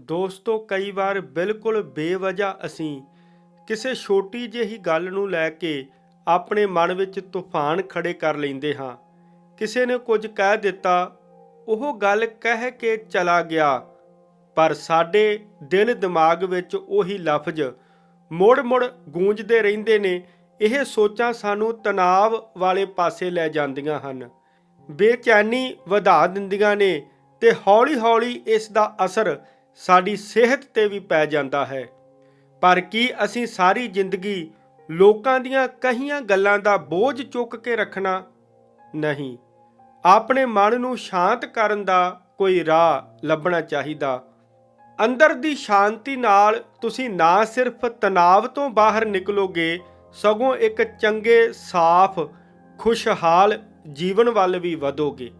ਦੋਸਤੋ, ਕਈ ਵਾਰ ਬਿਲਕੁਲ ਬੇਵਜ੍ਹਾ ਅਸੀਂ ਕਿਸੇ ਛੋਟੀ ਜਿਹੀ ਗੱਲ ਨੂੰ ਲੈ ਕੇ ਆਪਣੇ ਮਨ ਵਿੱਚ ਤੂਫਾਨ ਖੜੇ ਕਰ ਲੈਂਦੇ ਹਾਂ। ਕਿਸੇ ਨੇ ਕੁਝ ਕਹਿ ਦਿੱਤਾ, ਉਹ ਗੱਲ ਕਹਿ ਕੇ ਚਲਾ ਗਿਆ, ਪਰ ਸਾਡੇ ਦਿਲ ਦਿਮਾਗ ਵਿੱਚ ਉਹੀ ਲਫ਼ਜ਼ ਮੁੜ-ਮੁੜ ਗੂੰਜਦੇ ਰਹਿੰਦੇ ਨੇ। ਇਹ ਸੋਚਾਂ ਸਾਨੂੰ ਤਣਾਅ ਵਾਲੇ ਪਾਸੇ ਲੈ ਜਾਂਦੀਆਂ ਹਨ। ਬੇਚੈਨੀ ਵਧਾ ਦਿੰਦੀਆਂ ਨੇ ਤੇ ਹੌਲੀ-ਹੌਲੀ ਇਸ ਦਾ ਅਸਰ ਸਾਡੀ ਸਿਹਤ ਤੇ ਵੀ ਪੈ ਜਾਂਦਾ ਹੈ। ਪਰ ਕੀ ਅਸੀਂ ਸਾਰੀ ਜ਼ਿੰਦਗੀ ਲੋਕਾਂ ਦੀਆਂ ਕਹੀਆਂ ਗੱਲਾਂ ਦਾ ਬੋਝ ਚੁੱਕ ਕੇ ਰੱਖਣਾ? ਨਹੀਂ। ਆਪਣੇ ਮਨ ਨੂੰ ਸ਼ਾਂਤ ਕਰਨ ਦਾ ਕੋਈ ਰਾਹ ਲੱਭਣਾ ਚਾਹੀਦਾ। ਅੰਦਰ ਦੀ ਸ਼ਾਂਤੀ ਨਾਲ ਤੁਸੀਂ ਨਾ ਸਿਰਫ ਤਣਾਅ ਤੋਂ ਬਾਹਰ ਨਿਕਲੋਗੇ, ਸਗੋਂ ਇੱਕ ਚੰਗੇ, ਸਾਫ਼, ਖੁਸ਼ਹਾਲ ਜੀਵਨ ਵੱਲ ਵੀ ਵਧੋਗੇ।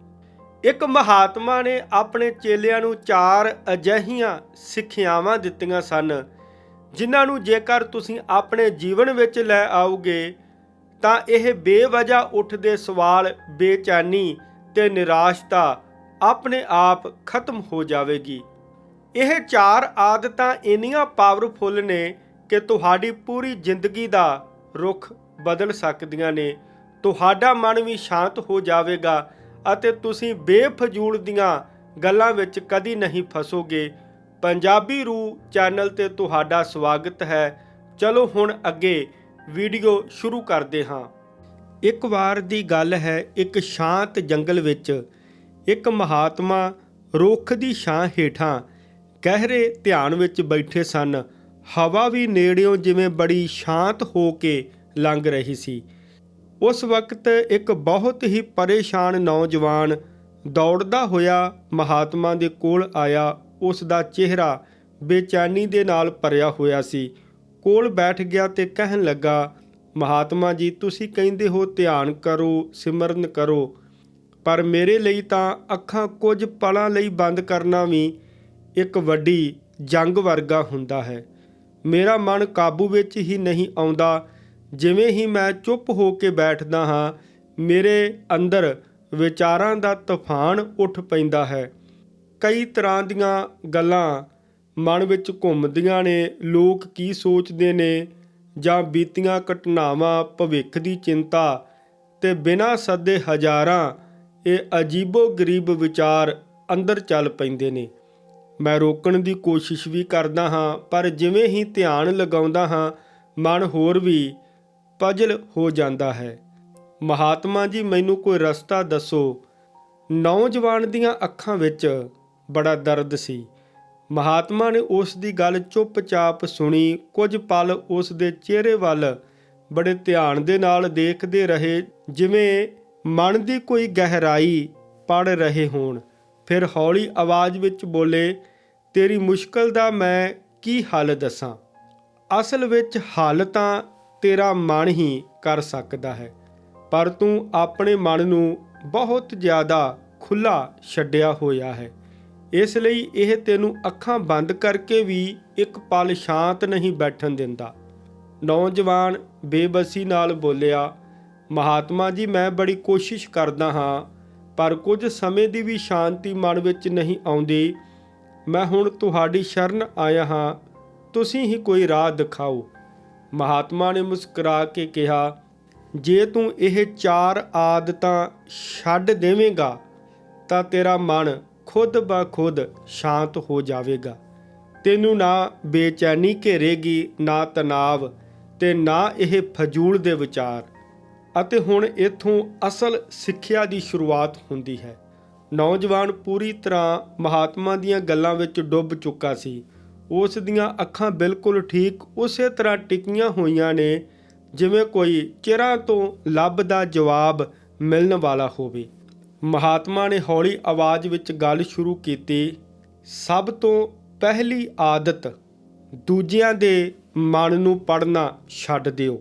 ਇੱਕ ਮਹਾਤਮਾ ਨੇ ਆਪਣੇ ਚੇਲਿਆਂ ਨੂੰ ਚਾਰ ਅਜਿਹੀਆਂ ਸਿੱਖਿਆਵਾਂ ਦਿੱਤੀਆਂ ਸਨ, ਜਿਨ੍ਹਾਂ ਨੂੰ ਜੇਕਰ ਤੁਸੀਂ ਆਪਣੇ ਜੀਵਨ ਵਿੱਚ ਲੈ ਆਓਗੇ, ਤਾਂ ਇਹ ਬੇਵਜ੍ਹਾ ਉੱਠਦੇ ਸਵਾਲ, ਬੇਚੈਨੀ ਤੇ ਨਿਰਾਸ਼ਤਾ ਆਪਣੇ ਆਪ ਖਤਮ ਹੋ ਜਾਵੇਗੀ। ਇਹ ਚਾਰ ਆਦਤਾਂ ਇੰਨੀਆਂ ਪਾਵਰਫੁੱਲ ਨੇ ਕਿ ਤੁਹਾਡੀ ਪੂਰੀ ਜ਼ਿੰਦਗੀ ਦਾ ਰੁਖ ਬਦਲ ਸਕਦੀਆਂ ਨੇ। ਤੁਹਾਡਾ ਮਨ ਵੀ ਸ਼ਾਂਤ ਹੋ ਜਾਵੇਗਾ ਅਤੇ ਤੁਸੀਂ ਬੇਫਜ਼ੂਲ ਦੀਆਂ ਗੱਲਾਂ ਵਿੱਚ ਕਦੀ ਨਹੀਂ ਫਸੋਗੇ। ਪੰਜਾਬੀ ਰੂ ਚੈਨਲ ਤੇ ਤੁਹਾਡਾ ਸਵਾਗਤ ਹੈ। ਚਲੋ ਹੁਣ ਅੱਗੇ ਵੀਡੀਓ ਸ਼ੁਰੂ ਕਰਦੇ ਹਾਂ। ਇੱਕ ਵਾਰ ਦੀ ਗੱਲ ਹੈ, ਇੱਕ ਸ਼ਾਂਤ ਜੰਗਲ ਵਿੱਚ ਇੱਕ ਮਹਾਤਮਾ ਰੁੱਖ ਦੀ ਛਾਂ ਹੇਠਾਂ ਗਹਿਰੇ ਧਿਆਨ ਵਿੱਚ ਬੈਠੇ ਸਨ। ਹਵਾ ਵੀ ਨੇੜਿਓਂ ਜਿਵੇਂ ਬੜੀ ਸ਼ਾਂਤ ਹੋ ਕੇ ਲੰਘ ਰਹੀ ਸੀ। ਉਸ ਵਕਤ ਇੱਕ ਬਹੁਤ ਹੀ ਪਰੇਸ਼ਾਨ ਨੌਜਵਾਨ ਦੌੜਦਾ ਹੋਇਆ ਮਹਾਤਮਾ ਦੇ ਕੋਲ ਆਇਆ। ਉਸ ਦਾ ਚਿਹਰਾ ਬੇਚੈਨੀ ਦੇ ਨਾਲ ਭਰਿਆ ਹੋਇਆ ਸੀ। ਕੋਲ ਬੈਠ ਗਿਆ ਤੇ ਕਹਿਣ ਲੱਗਾ, ਮਹਾਤਮਾ ਜੀ, ਤੁਸੀਂ ਕਹਿੰਦੇ ਹੋ ਧਿਆਨ ਕਰੋ, ਸਿਮਰਨ ਕਰੋ, ਪਰ ਮੇਰੇ ਲਈ ਤਾਂ ਅੱਖਾਂ ਕੁਝ ਪਲਾਂ ਲਈ ਬੰਦ ਕਰਨਾ ਵੀ ਇੱਕ ਵੱਡੀ ਜੰਗ ਵਰਗਾ ਹੁੰਦਾ ਹੈ। ਮੇਰਾ ਮਨ ਕਾਬੂ ਵਿੱਚ ਹੀ ਨਹੀਂ ਆਉਂਦਾ ਜਿਵੇਂ ਹੀ ਮੈਂ ਚੁੱਪ ਹੋ ਕੇ ਬੈਠਦਾ ਹਾਂ, ਮੇਰੇ ਅੰਦਰ ਵਿਚਾਰਾਂ ਦਾ ਤੂਫਾਨ ਉੱਠ ਪੈਂਦਾ ਹੈ। ਕਈ ਤਰ੍ਹਾਂ ਦੀਆਂ ਗੱਲਾਂ ਮਨ ਵਿੱਚ ਘੁੰਮਦੀਆਂ ਨੇ, ਲੋਕ ਕੀ ਸੋਚਦੇ ਨੇ ਜਾਂ ਬੀਤੀਆਂ ਘਟਨਾਵਾਂ, ਭਵਿੱਖ ਦੀ ਚਿੰਤਾ ਤੇ ਬਿਨਾਂ ਸੱਦੇ ਹਜ਼ਾਰਾਂ ਇਹ ਅਜੀਬੋ ਗਰੀਬ ਵਿਚਾਰ ਅੰਦਰ ਚੱਲ ਪੈਂਦੇ ਨੇ। ਮੈਂ ਰੋਕਣ ਦੀ ਕੋਸ਼ਿਸ਼ ਵੀ ਕਰਦਾ ਹਾਂ, ਪਰ ਜਿਵੇਂ ਹੀ ਧਿਆਨ ਲਗਾਉਂਦਾ ਹਾਂ, ਮਨ ਹੋਰ ਵੀ ਪਜਲ ਹੋ ਜਾਂਦਾ ਹੈ। ਮਹਾਤਮਾ ਜੀ, ਮੈਨੂੰ ਕੋਈ ਰਸਤਾ ਦੱਸੋ। ਨੌਜਵਾਨ ਦੀਆਂ ਅੱਖਾਂ ਵਿੱਚ ਬੜਾ ਦਰਦ ਸੀ। ਮਹਾਤਮਾ ਨੇ ਉਸ ਦੀ ਗੱਲ ਚੁੱਪਚਾਪ ਸੁਣੀ। ਕੁਝ ਪਲ ਉਸ ਦੇ ਚਿਹਰੇ ਵੱਲ ਬੜੇ ਧਿਆਨ ਦੇ ਨਾਲ ਦੇਖਦੇ ਰਹੇ, ਜਿਵੇਂ ਮਨ ਦੀ ਕੋਈ ਗਹਿਰਾਈ ਪੜ ਰਹੇ ਹੋਣ। ਫਿਰ ਹੌਲੀ ਆਵਾਜ਼ ਵਿੱਚ ਬੋਲੇ, ਤੇਰੀ ਮੁਸ਼ਕਲ ਦਾ ਮੈਂ ਕੀ ਹੱਲ ਦੱਸਾਂ? ਅਸਲ ਵਿੱਚ ਹੱਲ ਤਾਂ ਤੇਰਾ ਮਨ ਹੀ ਕਰ ਸਕਦਾ ਹੈ। ਪਰ ਤੂੰ ਆਪਣੇ ਮਨ ਨੂੰ ਬਹੁਤ ਜ਼ਿਆਦਾ ਖੁੱਲਾ ਛੱਡਿਆ ਹੋਇਆ ਹੈ। ਇਸ ਲਈ ਇਹ ਤੈਨੂੰ ਅੱਖਾਂ ਬੰਦ ਕਰਕੇ ਵੀ ਇੱਕ ਪਲ ਸ਼ਾਂਤ ਨਹੀਂ ਬੈਠਣ ਦਿੰਦਾ। ਨੌਜਵਾਨ ਬੇਬਸੀ ਨਾਲ ਬੋਲਿਆ, ਮਹਾਤਮਾ ਜੀ, ਮੈਂ ਬੜੀ ਕੋਸ਼ਿਸ਼ ਕਰਦਾ ਹਾਂ, ਪਰ ਕੁਝ ਸਮੇਂ ਦੀ ਵੀ ਸ਼ਾਂਤੀ ਮਨ ਵਿੱਚ ਨਹੀਂ ਆਉਂਦੀ। ਮੈਂ ਹੁਣ ਤੁਹਾਡੀ ਸ਼ਰਨ ਆਇਆ ਹਾਂ। ਤੁਸੀਂ ਹੀ ਕੋਈ ਰਾਹ ਦਿਖਾਓ। ਮਹਾਤਮਾ ਨੇ ਮੁਸਕਰਾ ਕੇ ਕਿਹਾ, ਜੇ ਤੂੰ ਇਹ ਚਾਰ ਆਦਤਾਂ ਛੱਡ ਦੇਵੇਂਗਾ, ਤਾਂ ਤੇਰਾ ਮਨ ਖੁਦ ਬ ਖੁਦ ਸ਼ਾਂਤ ਹੋ ਜਾਵੇਗਾ। ਤੈਨੂੰ ਨਾ ਬੇਚੈਨੀ ਘੇਰੇਗੀ, ਨਾ ਤਣਾਅ ਤੇ ਨਾ ਇਹ ਫਜ਼ੂਲ ਦੇ ਵਿਚਾਰ। ਅਤੇ ਹੁਣ ਇਥੋਂ ਅਸਲ ਸਿੱਖਿਆ ਦੀ ਸ਼ੁਰੂਆਤ ਹੁੰਦੀ ਹੈ। ਨੌਜਵਾਨ ਪੂਰੀ ਤਰ੍ਹਾਂ ਮਹਾਤਮਾ ਦੀਆਂ ਗੱਲਾਂ ਵਿੱਚ ਡੁੱਬ ਚੁੱਕਾ ਸੀ। ਉਸ ਦੀਆਂ ਅੱਖਾਂ ਬਿਲਕੁਲ ਠੀਕ ਉਸੇ ਤਰ੍ਹਾਂ ਟਿਕੀਆਂ ਹੋਈਆਂ ਨੇ ਜਿਵੇਂ ਕੋਈ ਚਿਹਰਾ ਤੋਂ ਲੱਭ ਦਾ ਜਵਾਬ ਮਿਲਣ ਵਾਲਾ ਹੋਵੇ। ਮਹਾਤਮਾ ਨੇ ਹੌਲੀ ਆਵਾਜ਼ ਵਿੱਚ ਗੱਲ ਸ਼ੁਰੂ ਕੀਤੀ, ਸਭ ਤੋਂ ਪਹਿਲੀ ਆਦਤ ਦੂਜਿਆਂ ਦੇ ਮਨ ਨੂੰ ਪੜਨਾ ਛੱਡ ਦਿਓ।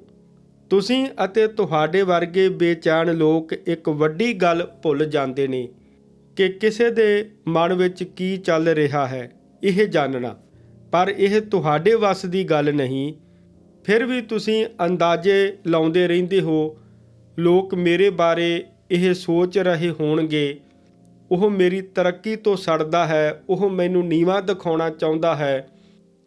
ਤੁਸੀਂ ਅਤੇ ਤੁਹਾਡੇ ਵਰਗੇ ਬੇਚੈਨ ਲੋਕ ਇੱਕ ਵੱਡੀ ਗੱਲ ਭੁੱਲ ਜਾਂਦੇ ਨੇ ਕਿ ਕਿਸੇ ਦੇ ਮਨ ਵਿੱਚ ਕੀ ਚੱਲ ਰਿਹਾ ਹੈ, ਇਹ ਜਾਣਨਾ। ਪਰ ਇਹ ਤੁਹਾਡੇ ਵੱਸ ਦੀ ਗੱਲ ਨਹੀਂ। ਫਿਰ ਵੀ ਤੁਸੀਂ ਅੰਦਾਜ਼ੇ ਲਾਉਂਦੇ ਰਹਿੰਦੇ ਹੋ, ਲੋਕ ਮੇਰੇ ਬਾਰੇ ਇਹ ਸੋਚ ਰਹੇ ਹੋਣਗੇ। ਉਹ ਮੇਰੀ ਤਰੱਕੀ ਤੋਂ ਸੜਦਾ ਹੈ, ਉਹ ਮੈਨੂੰ ਨੀਵਾਂ ਦਿਖਾਉਣਾ ਚਾਹੁੰਦਾ ਹੈ।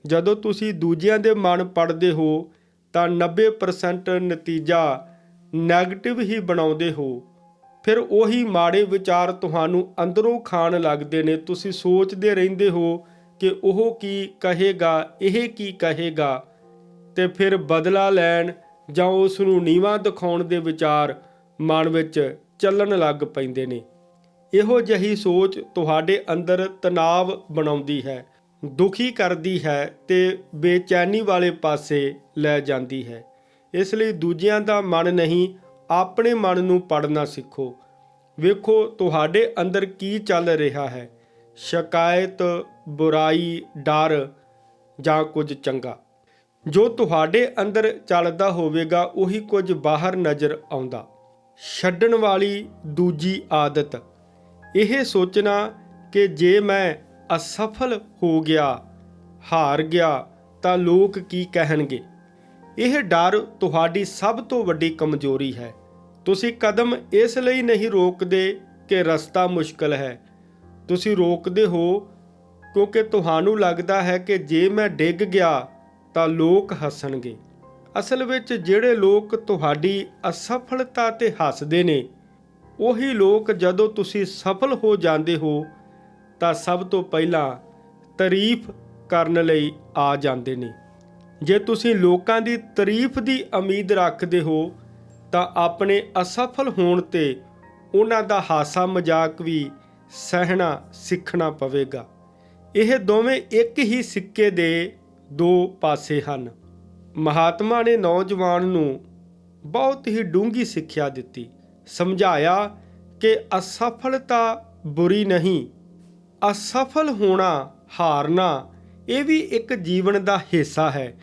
ਜਦੋਂ ਤੁਸੀਂ ਦੂਜਿਆਂ ਦੇ ਮਨ ਪੜਦੇ ਹੋ, ਤਾਂ 90% ਨਤੀਜਾ ਨੈਗੇਟਿਵ ਹੀ ਬਣਾਉਂਦੇ ਹੋ। ਫਿਰ ਉਹੀ ਮਾੜੇ ਵਿਚਾਰ ਤੁਹਾਨੂੰ ਅੰਦਰੋਂ ਖਾਣ ਲੱਗਦੇ ਨੇ। ਤੁਸੀਂ ਸੋਚਦੇ ਰਹਿੰਦੇ ਹੋ ਕਿ ਉਹ ਕੀ ਕਹੇਗਾ, ਇਹ ਕੀ ਕਹੇਗਾ, ਤੇ ਫਿਰ ਬਦਲਾ ਲੈਣ ਜਾਂ ਉਸ ਨੂੰ ਨੀਵਾਂ ਦਿਖਾਉਣ ਦੇ ਵਿਚਾਰ ਮਨ ਵਿੱਚ ਚੱਲਣ ਲੱਗ ਪੈਂਦੇ ਨੇ। ਇਹੋ ਜਿਹੀ ਸੋਚ ਤੁਹਾਡੇ ਅੰਦਰ ਤਣਾਅ ਬਣਾਉਂਦੀ ਹੈ, ਦੁਖੀ ਕਰਦੀ ਹੈ ਤੇ ਬੇਚੈਨੀ ਵਾਲੇ ਪਾਸੇ ਲੈ ਜਾਂਦੀ ਹੈ। ਇਸ ਲਈ ਦੂਜਿਆਂ ਦਾ ਮਨ ਨਹੀਂ, ਆਪਣੇ ਮਨ ਨੂੰ ਪੜਨਾ ਸਿੱਖੋ। ਵੇਖੋ, ਤੁਹਾਡੇ ਅੰਦਰ ਕੀ ਚੱਲ ਰਿਹਾ ਹੈ। ਸ਼ਿਕਾਇਤ, ਬੁਰਾਈ, ਡਰ ਜਾਂ ਕੁਝ ਚੰਗਾ। ਜੋ ਤੁਹਾਡੇ ਅੰਦਰ ਚੱਲਦਾ ਹੋਵੇਗਾ, ਉਹੀ ਕੁਝ ਬਾਹਰ ਨਜ਼ਰ ਆਉਂਦਾ। ਛੱਡਣ ਵਾਲੀ ਦੂਜੀ ਆਦਤ। ਇਹ ਸੋਚਣਾ ਕਿ ਜੇ ਮੈਂ ਅਸਫਲ ਹੋ ਗਿਆ, ਹਾਰ ਗਿਆ, ਤਾਂ ਲੋਕ ਕੀ ਕਹਿਣਗੇ? ਇਹ ਡਰ ਤੁਹਾਡੀ ਸਭ ਤੋਂ ਵੱਡੀ ਕਮਜ਼ੋਰੀ ਹੈ। ਤੁਸੀਂ ਕਦਮ ਇਸ ਲਈ ਨਹੀਂ ਰੋਕਦੇ ਕਿ ਰਸਤਾ ਮੁਸ਼ਕਲ ਹੈ। ਤੁਸੀਂ ਰੋਕਦੇ ਹੋ, ਕਿਉਂਕਿ ਤੁਹਾਨੂੰ ਲੱਗਦਾ ਹੈ ਕਿ ਜੇ ਮੈਂ ਡਿੱਗ ਗਿਆ, ਤਾਂ ਲੋਕ ਹੱਸਣਗੇ। ਅਸਲ ਵਿੱਚ ਜਿਹੜੇ ਲੋਕ ਤੁਹਾਡੀ ਅਸਫਲਤਾ ਤੇ ਹੱਸਦੇ ਨੇ, ਉਹੀ ਲੋਕ ਜਦੋਂ ਤੁਸੀਂ ਸਫਲ ਹੋ ਜਾਂਦੇ ਹੋ, ਤਾਂ ਸਭ ਤੋਂ ਪਹਿਲਾਂ ਤਾਰੀਫ ਕਰਨ ਲਈ ਆ ਜਾਂਦੇ ਨੇ। ਜੇ ਤੁਸੀਂ ਲੋਕਾਂ ਦੀ ਤਾਰੀਫ ਦੀ ਉਮੀਦ ਰੱਖਦੇ ਹੋ, ਤਾਂ ਆਪਣੇ ਅਸਫਲ ਹੋਣ ਤੇ ਉਹਨਾਂ ਦਾ ਹਾਸਾ ਮਜ਼ਾਕ ਵੀ ਸਹਿਣਾ ਸਿੱਖਣਾ ਪਵੇਗਾ। ਇਹ ਦੋਵੇਂ ਇੱਕ ਹੀ ਸਿੱਕੇ ਦੇ ਦੋ ਪਾਸੇ ਹਨ। ਮਹਾਤਮਾ ਨੇ ਨੌਜਵਾਨ ਨੂੰ ਬਹੁਤ ਹੀ ਡੂੰਘੀ ਸਿੱਖਿਆ ਦਿੱਤੀ। ਸਮਝਾਇਆ ਕਿ ਅਸਫਲਤਾ ਬੁਰੀ ਨਹੀਂ, ਅਸਫਲ ਹੋਣਾ ਹਾਰਨਾ ਇਹ ਵੀ ਇੱਕ ਜੀਵਨ ਦਾ ਹਿੱਸਾ ਹੈ।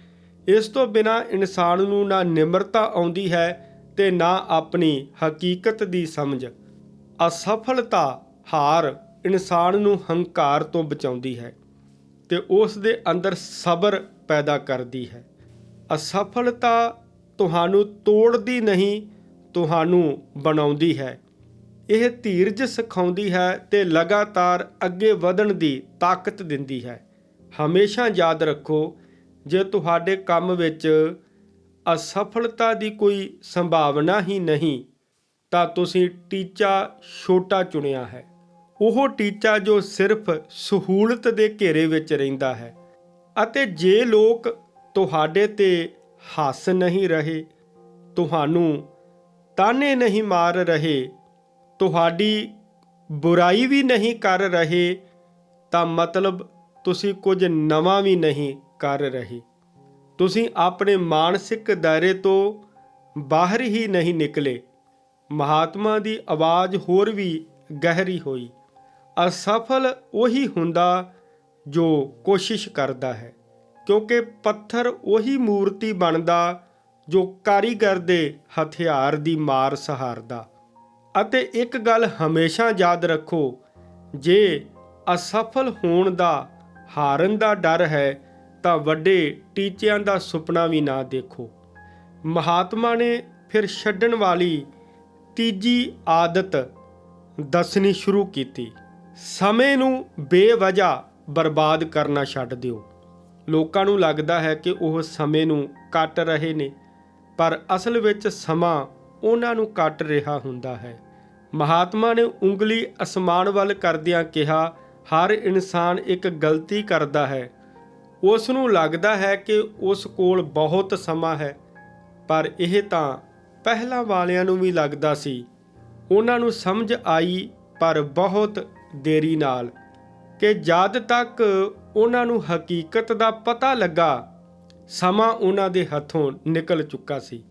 ਇਸ ਤੋਂ ਬਿਨਾ ਇਨਸਾਨ ਨੂੰ ਨਾ ਨਿਮਰਤਾ ਆਉਂਦੀ ਹੈ ਤੇ ਨਾ ਆਪਣੀ ਹਕੀਕਤ ਦੀ ਸਮਝ। ਅਸਫਲਤਾ ਹਾਰ ਇਨਸਾਨ ਨੂੰ ਹੰਕਾਰ ਤੋਂ ਬਚਾਉਂਦੀ ਹੈ ਤੇ ਉਸ ਦੇ ਅੰਦਰ ਸਬਰ ਪੈਦਾ ਕਰਦੀ ਹੈ। ਅਸਫਲਤਾ ਤੁਹਾਨੂੰ ਤੋੜਦੀ ਨਹੀਂ, ਤੁਹਾਨੂੰ ਬਣਾਉਂਦੀ ਹੈ। ਇਹ ਧੀਰਜ ਸਿਖਾਉਂਦੀ ਹੈ ਤੇ ਲਗਾਤਾਰ ਅੱਗੇ ਵਧਣ ਦੀ ਤਾਕਤ ਦਿੰਦੀ ਹੈ। ਹਮੇਸ਼ਾ ਯਾਦ ਰੱਖੋ, ਜੇ ਤੁਹਾਡੇ ਕੰਮ ਵਿੱਚ ਅਸਫਲਤਾ ਦੀ ਕੋਈ ਸੰਭਾਵਨਾ ਹੀ ਨਹੀਂ, ਤਾਂ ਤੁਸੀਂ ਟੀਚਾ ਛੋਟਾ ਚੁਣਿਆ ਹੈ। ਉਹ ਟੀਚਾ ਜੋ ਸਿਰਫ ਸਹੂਲਤ ਦੇ ਘੇਰੇ ਵਿੱਚ ਰਹਿੰਦਾ ਹੈ ਅਤੇ ਜੇ ਲੋਕ ਤੁਹਾਡੇ ਤੇ ਹੱਸ ਨਹੀਂ ਰਹੇ, ਤੁਹਾਨੂੰ ਤਾਨੇ ਨਹੀਂ ਮਾਰ ਰਹੇ, ਤੁਹਾਡੀ ਬੁਰਾਈ ਵੀ ਨਹੀਂ ਕਰ ਰਹੇ, ਤਾਂ ਮਤਲਬ ਤੁਸੀਂ ਕੁਝ ਨਵਾਂ ਵੀ ਨਹੀਂ ਕਰ ਰਹੇ। ਤੁਸੀਂ ਆਪਣੇ ਮਾਨਸਿਕ ਦਾਇਰੇ ਤੋਂ ਬਾਹਰ ਹੀ ਨਹੀਂ ਨਿਕਲੇ। ਮਹਾਤਮਾ ਦੀ ਆਵਾਜ਼ ਹੋਰ ਵੀ ਗਹਿਰੀ ਹੋਈ। ਅਸਫਲ ਉਹੀ ਹੁੰਦਾ ਜੋ ਕੋਸ਼ਿਸ਼ ਕਰਦਾ ਹੈ, ਕਿਉਂਕਿ ਪੱਥਰ ਉਹੀ ਮੂਰਤੀ ਬਣਦਾ ਜੋ ਕਾਰੀਗਰ ਦੇ ਹਥਿਆਰ ਦੀ ਮਾਰ ਸਹਾਰਦਾ। ਅਤੇ ਇੱਕ ਗੱਲ ਹਮੇਸ਼ਾ ਯਾਦ ਰੱਖੋ, ਜੇ ਅਸਫਲ ਹੋਣ ਦਾ ਹਾਰਨ ਦਾ ਡਰ ਹੈ, ਤਾਂ ਵੱਡੇ ਟੀਚਿਆਂ ਦਾ ਸੁਪਨਾ ਵੀ ਨਾ ਦੇਖੋ। ਮਹਾਤਮਾ ਨੇ ਫਿਰ ਛੱਡਣ ਵਾਲੀ ਤੀਜੀ ਆਦਤ ਦੱਸਣੀ ਸ਼ੁਰੂ ਕੀਤੀ। ਸਮੇਂ ਨੂੰ ਬੇਵਜ੍ਹਾ ਬਰਬਾਦ ਕਰਨਾ ਛੱਡ ਦਿਓ। ਲੋਕਾਂ ਨੂੰ ਲੱਗਦਾ ਹੈ ਕਿ ਉਹ ਸਮੇਂ ਨੂੰ ਕੱਟ ਰਹੇ ਨੇ, ਪਰ ਅਸਲ ਵਿੱਚ ਸਮਾਂ ਉਹਨਾਂ ਨੂੰ ਕੱਟ ਰਿਹਾ ਹੁੰਦਾ ਹੈ। ਮਹਾਤਮਾ ਨੇ ਉਂਗਲੀ ਅਸਮਾਨ ਵੱਲ ਕਰਦਿਆਂ ਕਿਹਾ, ਹਰ ਇਨਸਾਨ ਇੱਕ ਗਲਤੀ ਕਰਦਾ ਹੈ। ਉਸ ਨੂੰ ਲੱਗਦਾ ਹੈ ਕਿ ਉਸ ਕੋਲ ਬਹੁਤ ਸਮਾਂ ਹੈ, ਪਰ ਇਹ ਤਾਂ ਪਹਿਲਾਂ ਵਾਲਿਆਂ ਨੂੰ ਵੀ ਲੱਗਦਾ ਸੀ। ਉਹਨਾਂ ਨੂੰ ਸਮਝ ਆਈ, ਪਰ ਬਹੁਤ ਦੇਰੀ ਨਾਲ ਕਿ ਜਦ ਤੱਕ ਉਹਨਾਂ ਨੂੰ ਹਕੀਕਤ ਦਾ ਪਤਾ ਲੱਗਾ, ਸਮਾਂ ਉਹਨਾਂ ਦੇ ਹੱਥੋਂ ਨਿਕਲ ਚੁੱਕਾ ਸੀ।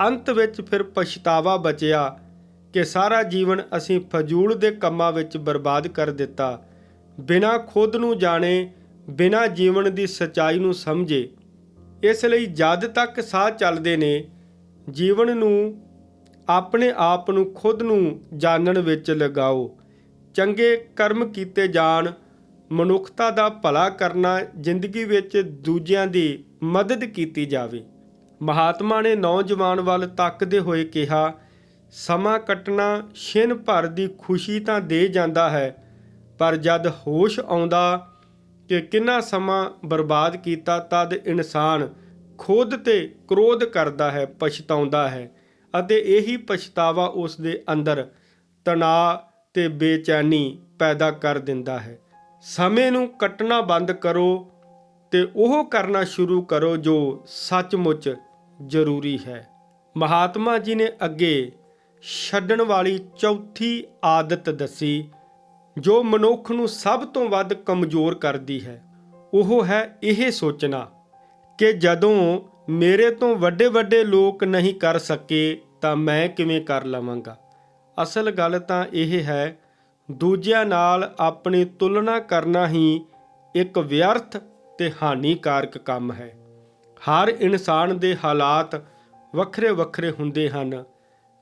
ਅੰਤ ਵਿੱਚ ਫਿਰ ਪਛਤਾਵਾ ਬਚਿਆ ਕਿ ਸਾਰਾ ਜੀਵਨ ਅਸੀਂ ਫਜ਼ੂਲ ਦੇ ਕੰਮਾਂ ਵਿੱਚ ਬਰਬਾਦ ਕਰ ਦਿੱਤਾ। ਬਿਨਾਂ ਖੁਦ ਨੂੰ ਜਾਣੇ, ਬਿਨਾਂ ਜੀਵਨ ਦੀ ਸਚਾਈ ਨੂੰ ਸਮਝੇ, ਇਸ ਲਈ ਜਦ ਤੱਕ ਸਾਹ ਚੱਲਦੇ ਨੇ, ਜੀਵਨ ਨੂੰ ਆਪਣੇ ਆਪ ਨੂੰ ਖੁਦ ਨੂੰ ਜਾਣਨ ਵਿੱਚ ਲਗਾਓ। ਚੰਗੇ ਕਰਮ ਕੀਤੇ ਜਾਣ, ਮਨੁੱਖਤਾ ਦਾ ਭਲਾ ਕਰਨਾ ਜ਼ਿੰਦਗੀ ਵਿੱਚ ਦੂਜਿਆਂ ਦੀ ਮਦਦ ਕੀਤੀ ਜਾਵੇ। ਮਹਾਤਮਾ ਨੇ ਨੌਜਵਾਨ ਵੱਲ ਤੱਕਦੇ ਹੋਏ ਕਿਹਾ, ਸਮਾਂ ਕੱਟਣਾ ਛਿਨ ਭਰ ਦੀ ਖੁਸ਼ੀ ਤਾਂ ਦੇ ਜਾਂਦਾ ਹੈ, ਪਰ ਜਦ ਹੋਸ਼ ਆਉਂਦਾ ਕਿ ਕਿੰਨਾ ਸਮਾਂ ਬਰਬਾਦ ਕੀਤਾ ਤਦ ਇਨਸਾਨ ਖੁਦ ਤੇ ਕ੍ਰੋਧ ਕਰਦਾ ਹੈ, ਪਛਤਾਉਂਦਾ ਹੈ ਅਤੇ ਇਹੀ ਪਛਤਾਵਾ ਉਸ ਦੇ ਅੰਦਰ ਤਣਾਅ ਤੇ ਬੇਚੈਨੀ ਪੈਦਾ ਕਰ ਦਿੰਦਾ ਹੈ। ਸਮੇਂ ਨੂੰ ਕੱਟਣਾ ਬੰਦ ਕਰੋ ਤੇ ਉਹ ਕਰਨਾ ਸ਼ੁਰੂ ਕਰੋ ਜੋ ਸੱਚਮੁੱਚ ਜ਼ਰੂਰੀ ਹੈ। ਮਹਾਤਮਾ ਜੀ ਨੇ ਅੱਗੇ ਛੱਡਣ ਵਾਲੀ ਚੌਥੀ ਆਦਤ ਦੱਸੀ, ਜੋ ਮਨੁੱਖ ਨੂੰ ਸਭ ਤੋਂ ਵੱਧ ਕਮਜ਼ੋਰ ਕਰਦੀ ਹੈ। ਉਹ ਹੈ ਇਹ ਸੋਚਣਾ ਕਿ ਜਦੋਂ ਮੇਰੇ ਤੋਂ ਵੱਡੇ ਵੱਡੇ ਲੋਕ ਨਹੀਂ ਕਰ ਸਕੇ ਤਾਂ ਮੈਂ ਕਿਵੇਂ ਕਰ ਲਵਾਂਗਾ। ਅਸਲ ਗੱਲ ਤਾਂ ਇਹ ਹੈ, ਦੂਜਿਆਂ ਨਾਲ ਆਪਣੀ ਤੁਲਨਾ ਕਰਨਾ ਹੀ ਇੱਕ ਵਿਅਰਥ ਤੇ ਹਾਨੀਕਾਰਕ ਕੰਮ ਹੈ। ਹਰ ਇਨਸਾਨ ਦੇ ਹਾਲਾਤ ਵੱਖਰੇ ਵੱਖਰੇ ਹੁੰਦੇ ਹਨ।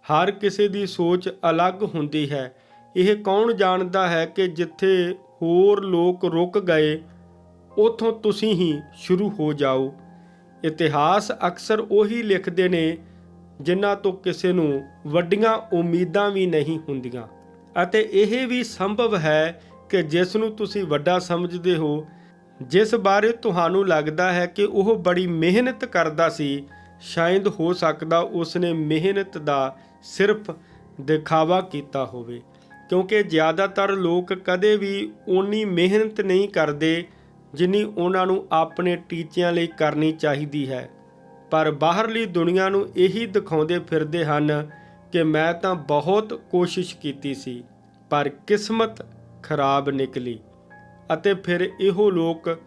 ਹਰ ਕਿਸੇ ਦੀ ਸੋਚ ਅਲੱਗ ਹੁੰਦੀ ਹੈ। ਇਹ ਕੌਣ ਜਾਣਦਾ ਹੈ ਕਿ ਜਿੱਥੇ ਹੋਰ ਲੋਕ ਰੁਕ ਗਏ, ਉਥੋਂ ਤੁਸੀਂ ਹੀ ਸ਼ੁਰੂ ਹੋ ਜਾਓ। ਇਤਿਹਾਸ ਅਕਸਰ ਉਹੀ ਲਿਖਦੇ ਨੇ ਜਿਨ੍ਹਾਂ ਤੋਂ ਕਿਸੇ ਨੂੰ ਵੱਡੀਆਂ ਉਮੀਦਾਂ ਵੀ ਨਹੀਂ ਹੁੰਦੀਆਂ। ਅਤੇ ਇਹ ਵੀ ਸੰਭਵ ਹੈ ਕਿ ਜਿਸ ਨੂੰ ਤੁਸੀਂ ਵੱਡਾ ਸਮਝਦੇ ਹੋ, ਜਿਸ ਬਾਰੇ ਤੁਹਾਨੂੰ ਲੱਗਦਾ ਹੈ ਕਿ ਉਹ ਬੜੀ ਮਿਹਨਤ ਕਰਦਾ ਸੀ, ਸ਼ਾਇਦ ਹੋ ਸਕਦਾ ਉਸਨੇ ਮਿਹਨਤ ਦਾ ਸਿਰਫ ਦਿਖਾਵਾ ਕੀਤਾ ਹੋਵੇ। ਕਿਉਂਕਿ ਜ਼ਿਆਦਾਤਰ ਲੋਕ ਕਦੇ ਵੀ ਓਨੀ ਮਿਹਨਤ ਨਹੀਂ ਕਰਦੇ ਜਿੰਨੀ ਉਹਨਾਂ ਨੂੰ ਆਪਣੇ ਟੀਚਿਆਂ ਲਈ ਕਰਨੀ ਚਾਹੀਦੀ ਹੈ। ਪਰ ਬਾਹਰਲੀ ਦੁਨੀਆ ਨੂੰ ਇਹੀ ਦਿਖਾਉਂਦੇ ਫਿਰਦੇ ਹਨ ਕਿ ਮੈਂ ਤਾਂ ਬਹੁਤ ਕੋਸ਼ਿਸ਼ ਕੀਤੀ ਸੀ, ਪਰ ਕਿਸਮਤ ਖਰਾਬ ਨਿਕਲੀ ਅਤੇ ਫਿਰ ਇਹੋ ਲੋਕ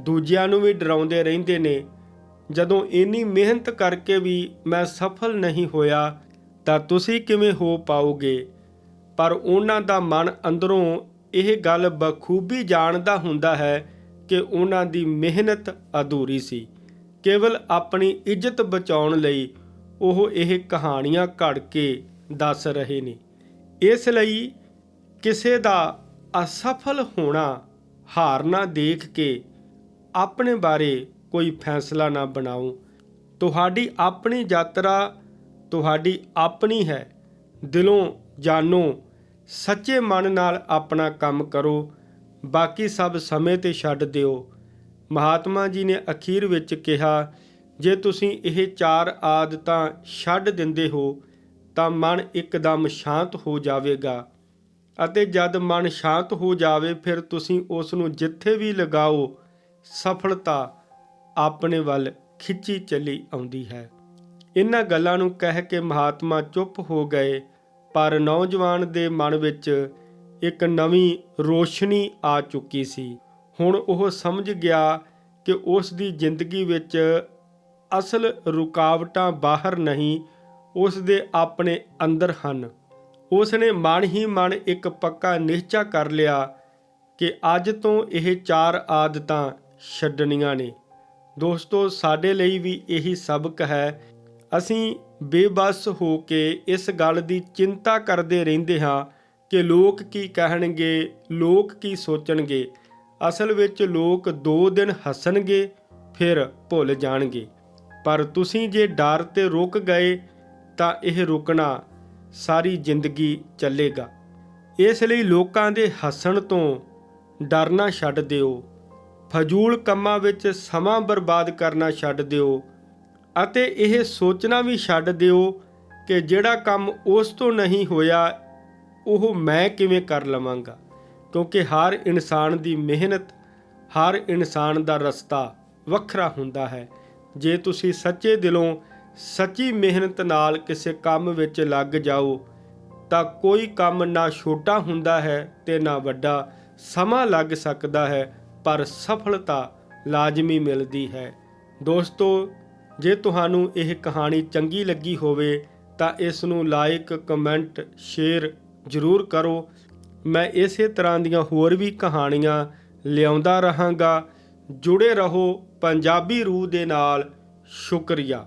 ਦੂਜਿਆਂ ਨੂੰ ਵੀ ਡਰਾਉਂਦੇ ਰਹਿੰਦੇ ਨੇ। ਜਦੋਂ ਇੰਨੀ ਮਿਹਨਤ ਕਰਕੇ ਵੀ ਮੈਂ ਸਫਲ ਨਹੀਂ ਹੋਇਆ, ਤਾਂ ਤੁਸੀਂ ਕਿਵੇਂ ਹੋ ਪਾਓਗੇ? ਪਰ ਉਹਨਾਂ ਦਾ ਮਨ ਅੰਦਰੋਂ ਇਹ ਗੱਲ ਬਖੂਬੀ ਜਾਣਦਾ ਹੁੰਦਾ ਹੈ ਕਿ ਉਹਨਾਂ ਦੀ ਮਿਹਨਤ ਅਧੂਰੀ ਸੀ। ਕੇਵਲ ਆਪਣੀ ਇੱਜ਼ਤ ਬਚਾਉਣ ਲਈ ਉਹ ਇਹ ਕਹਾਣੀਆਂ ਘੜ ਕੇ ਦੱਸ ਰਹੇ ਨੇ। ਇਸ ਲਈ ਕਿਸੇ ਦਾ ਅਸਫਲ ਹੋਣਾ ਹਾਰਨਾ ਦੇਖ ਕੇ ਆਪਣੇ ਬਾਰੇ ਕੋਈ ਫੈਸਲਾ ਨਾ ਬਣਾਓ। ਤੁਹਾਡੀ ਆਪਣੀ ਯਾਤਰਾ ਤੁਹਾਡੀ ਆਪਣੀ ਹੈ। ਦਿਲੋਂ ਜਾਣੋ ਸੱਚੇ ਮਨ ਨਾਲ ਆਪਣਾ ਕੰਮ ਕਰੋ। ਬਾਕੀ ਸਭ ਸਮੇਂ ਤੇ ਛੱਡ ਦਿਓ। ਮਹਾਤਮਾ ਜੀ ਨੇ ਅਖੀਰ ਵਿੱਚ ਕਿਹਾ, ਜੇ ਤੁਸੀਂ ਇਹ ਚਾਰ ਆਦਤਾਂ ਛੱਡ ਦਿੰਦੇ ਹੋ, ਤਾਂ ਮਨ ਇੱਕਦਮ ਸ਼ਾਂਤ ਹੋ ਜਾਵੇਗਾ। ਅਤੇ ਜਦ ਮਨ ਸ਼ਾਂਤ ਹੋ ਜਾਵੇ, ਫਿਰ ਤੁਸੀਂ ਉਸ ਨੂੰ ਜਿੱਥੇ ਵੀ ਲਗਾਓ, ਸਫਲਤਾ ਆਪਣੇ ਵੱਲ ਖਿੱਚੀ ਚੱਲੀ ਆਉਂਦੀ ਹੈ। ਇਹਨਾਂ ਗੱਲਾਂ ਨੂੰ ਕਹਿ ਕੇ ਮਹਾਤਮਾ ਚੁੱਪ ਹੋ ਗਏ, ਪਰ ਨੌਜਵਾਨ ਦੇ ਮਨ ਵਿੱਚ ਇੱਕ ਨਵੀਂ ਰੋਸ਼ਨੀ ਆ ਚੁੱਕੀ ਸੀ। ਹੁਣ ਉਹ ਸਮਝ ਗਿਆ ਕਿ ਉਸ ਦੀ ਜ਼ਿੰਦਗੀ ਵਿੱਚ ਅਸਲ ਰੁਕਾਵਟਾਂ ਬਾਹਰ ਨਹੀਂ, ਉਸ ਦੇ ਆਪਣੇ ਅੰਦਰ ਹਨ। ਉਸ ਨੇ ਮਨ ਹੀ ਮਨ ਇੱਕ ਪੱਕਾ ਨਿਸ਼ਚਾ ਕਰ ਲਿਆ ਕਿ ਅੱਜ ਤੋਂ ਇਹ ਚਾਰ ਆਦਤਾਂ ਛੱਡਣੀਆਂ ਨੇ। ਦੋਸਤੋ, ਸਾਡੇ ਲਈ ਵੀ ਇਹੀ ਸਬਕ ਹੈ। ਅਸੀਂ ਬੇਬਸ ਹੋ ਕੇ ਇਸ ਗੱਲ ਦੀ ਚਿੰਤਾ ਕਰਦੇ ਰਹਿੰਦੇ ਹਾਂ ਕਿ ਲੋਕ ਕੀ ਕਹਿਣਗੇ, ਲੋਕ ਕੀ ਸੋਚਣਗੇ। ਅਸਲ ਵਿੱਚ ਲੋਕ 2 ਦਿਨ ਹੱਸਣਗੇ, ਫਿਰ ਭੁੱਲ ਜਾਣਗੇ। ਪਰ ਤੁਸੀਂ ਜੇ ਡਰ ਤੇ ਰੁਕ ਗਏ, ਤਾਂ ਇਹ ਰੁਕਣਾ ਸਾਰੀ ਜ਼ਿੰਦਗੀ ਚੱਲੇਗਾ। ਇਸ ਲਈ ਲੋਕਾਂ ਦੇ ਹੱਸਣ ਤੋਂ ਡਰਨਾ ਛੱਡ ਦਿਓ। ਫਜ਼ੂਲ ਕੰਮਾਂ ਵਿੱਚ ਸਮਾਂ ਬਰਬਾਦ ਕਰਨਾ ਛੱਡ ਦਿਓ ਅਤੇ ਇਹ ਸੋਚਣਾ ਵੀ ਛੱਡ ਦਿਓ ਕਿ ਜਿਹੜਾ ਕੰਮ ਉਸ ਤੋਂ ਨਹੀਂ ਹੋਇਆ, ਉਹ ਮੈਂ ਕਿਵੇਂ ਕਰ ਲਵਾਂਗਾ। ਕਿਉਂਕਿ ਹਰ ਇਨਸਾਨ ਦੀ ਮਿਹਨਤ, ਹਰ ਇਨਸਾਨ ਦਾ ਰਸਤਾ ਵੱਖਰਾ ਹੁੰਦਾ ਹੈ। ਜੇ ਤੁਸੀਂ ਸੱਚੇ ਦਿਲੋਂ ਸੱਚੀ ਮਿਹਨਤ ਨਾਲ ਕਿਸੇ ਕੰਮ ਵਿੱਚ ਲੱਗ ਜਾਓ, ਤਾਂ ਕੋਈ ਕੰਮ ਨਾ ਛੋਟਾ ਹੁੰਦਾ ਹੈ ਤੇ ਨਾ ਵੱਡਾ। ਸਮਾਂ ਲੱਗ ਸਕਦਾ ਹੈ, ਪਰ ਸਫਲਤਾ ਲਾਜ਼ਮੀ ਮਿਲਦੀ ਹੈ। ਦੋਸਤੋ, ਜੇ ਤੁਹਾਨੂੰ ਇਹ ਕਹਾਣੀ ਚੰਗੀ ਲੱਗੀ ਹੋਵੇ, ਤਾਂ ਇਸ ਨੂੰ ਲਾਈਕ ਕਮੈਂਟ ਸ਼ੇਅਰ ਜ਼ਰੂਰ ਕਰੋ। ਮੈਂ ਇਸੇ ਤਰ੍ਹਾਂ ਦੀਆਂ ਹੋਰ ਵੀ ਕਹਾਣੀਆਂ ਲਿਆਉਂਦਾ ਰਹਾਂਗਾ। ਜੁੜੇ ਰਹੋ ਪੰਜਾਬੀ ਰੂਹ ਦੇ ਨਾਲ। ਸ਼ੁਕਰੀਆ।